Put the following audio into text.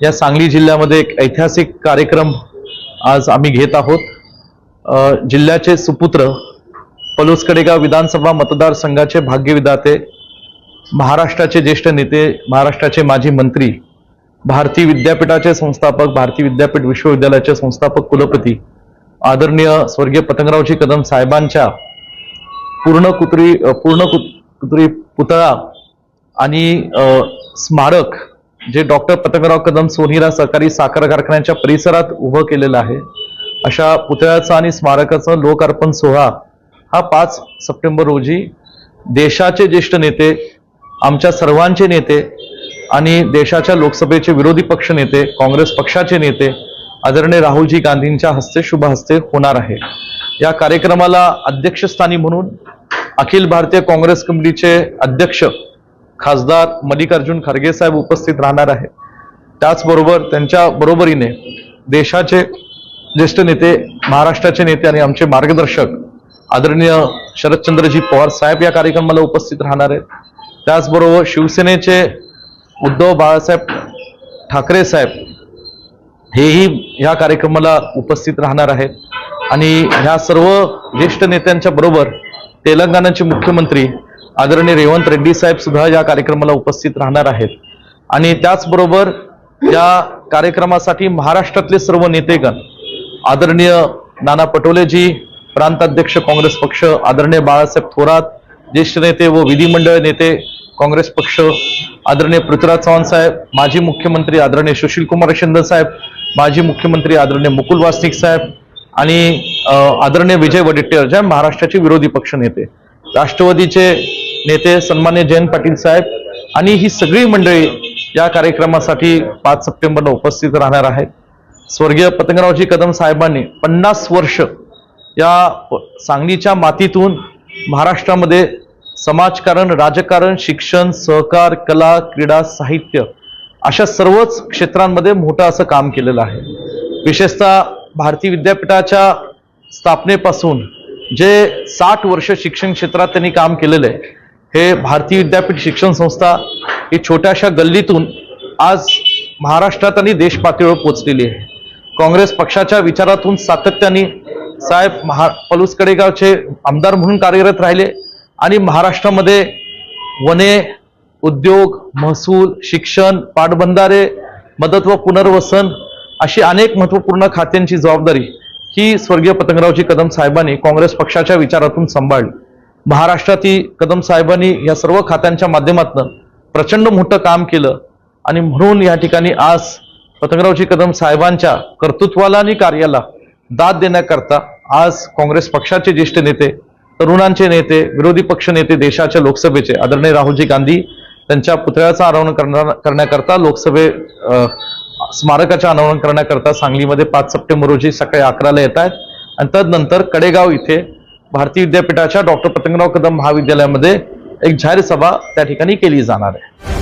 या सांगली जिल्ह्यामध्ये एक ऐतिहासिक कार्यक्रम आज आम्ही घेत आहोत. जिल्ह्याचे सुपुत्र पलूसकडेगाव विधानसभा मतदारसंघाचे भाग्यविधाते महाराष्ट्राचे ज्येष्ठ नेते महाराष्ट्राचे माजी मंत्री भारतीय विद्यापीठाचे संस्थापक भारतीय विद्यापीठ विश्वविद्यालयाचे संस्थापक कुलपती आदरणीय स्वर्गीय पतंगरावजी कदम साहेबांच्या पूर्ण कुत्री पूर्ण कुत- कुत्री पुतळा आणि स्मारक जे डॉक्टर पतंगराव कदम सोनीरा सहकारी साखर कारखान्याच्या परिसरात उभं केलेलं आहे अशा पुतळ्याचा आणि स्मारकाचा लोकार्पण सोहळा हा पाच सप्टेंबर रोजी देशाचे ज्येष्ठ नेते आमच्या सर्वांचे नेते आणि देशाच्या लोकसभेचे विरोधी पक्ष नेते काँग्रेस पक्षाचे नेते आदरणीय राहुलजी गांधींच्या हस्ते शुभ हस्ते होणार आहे. या कार्यक्रमाला अध्यक्षस्थानी म्हणून अखिल भारतीय काँग्रेस कमिटीचे अध्यक्ष खासदार मल्लिकार्जुन खरगे साहेब उपस्थित राहणार आहेत. त्याचबरोबर त्यांच्या बरोबरीने देशाचे ज्येष्ठ नेते महाराष्ट्राचे नेते आणि आमचे मार्गदर्शक आदरणीय शरदचंद्रजी पवार साहेब या कार्यक्रमाला उपस्थित राहणार आहेत. त्याचबरोबर शिवसेनेचे उद्धव बाळासाहेब ठाकरे साहेब हेही ह्या कार्यक्रमाला उपस्थित राहणार आहेत. आणि ह्या सर्व ज्येष्ठ नेत्यांच्या बरोबर तेलंगणाचे मुख्यमंत्री आदरणीय रेवंत रेड्डी साहेब सुद्धा या कार्यक्रमाला उपस्थित राहणार आहेत. आणि त्याचबरोबर या कार्यक्रमासाठी महाराष्ट्रातले सर्व नेतेगण आदरणीय नाना पटोलेजी प्रांताध्यक्ष काँग्रेस पक्ष आदरणीय बाळासाहेब थोरात ज्येष्ठ नेते व विधिमंडळ नेते काँग्रेस पक्ष आदरणीय पृथ्वीराज चव्हाण साहेब माजी मुख्यमंत्री आदरणीय सुशीलकुमार शिंदे साहेब माजी मुख्यमंत्री आदरणीय मुकुल वासनिक साहेब आणि आदरणीय विजय वडेट्टीवार जे महाराष्ट्राचे विरोधी पक्ष नेते राष्ट्रवादीचे नेते सन्मान्य जयंत पाटील साहेब आणि ही सगळी मंडळी या कार्यक्रमासाठी पाच सप्टेंबरला उपस्थित राहणार आहेत. स्वर्गीय पतंगरावजी कदम साहेबांनी पन्नास वर्ष या प- सांगलीच्या मातीतून महाराष्ट्रामध्ये समाजकारण राजकारण शिक्षण सहकार कला क्रीडा साहित्य अशा सर्वच क्षेत्रांमध्ये मोठं असं काम केलेलं आहे. विशेषतः भारतीय विद्यापीठाच्या स्थापनेपासून जे साठ वर्ष शिक्षण क्षेत्रात त्यांनी काम केलेलं आहे हे भारतीय विद्यापीठ शिक्षण संस्था ही छोट्याशा गल्लीतून आज महाराष्ट्रात आणि देश पातळीवर आहे. काँग्रेस पक्षाच्या विचारातून सातत्याने साहेब महा पलूस कडेगावचे आमदार म्हणून कार्यरत राहिले आणि महाराष्ट्रामध्ये वने उद्योग महसूल शिक्षण पाटबंधारे मदत व पुनर्वसन अशी अनेक महत्त्वपूर्ण खात्यांची जबाबदारी ही स्वर्गीय पतंगरावजी कदम साहेबांनी काँग्रेस पक्षाच्या विचारातून सांभाळली. महाराष्ट्रातील कदम साहेबांनी या सर्व खात्यांच्या माध्यमातून प्रचंड मोठं काम केलं. आणि म्हणून या ठिकाणी आज पतंगरावजी कदम साहेबांच्या कर्तृत्वाला आणि कार्याला दाद देण्याकरता आज काँग्रेस पक्षाचे ज्येष्ठ नेते तरुणांचे नेते विरोधी पक्ष नेते देशाच्या लोकसभेचे आदरणीय राहुलजी गांधी त्यांच्या पुतळ्याचं अनावरण करणार करण्याकरता लोकसभे स्मारकाच्या स्मारकाचे अनावरण करण्याकरता सांगलीमध्ये पाच सप्टेंबर रोजी सकाळी अकराला येत आहेत. आणि तदनंतर कडेगाव इथे भारतीय विद्यापीठाच्या डॉक्टर पतंगराव कदम महाविद्यालयामध्ये एक जाहीर सभा त्या ठिकाणी केली जाणार आहे.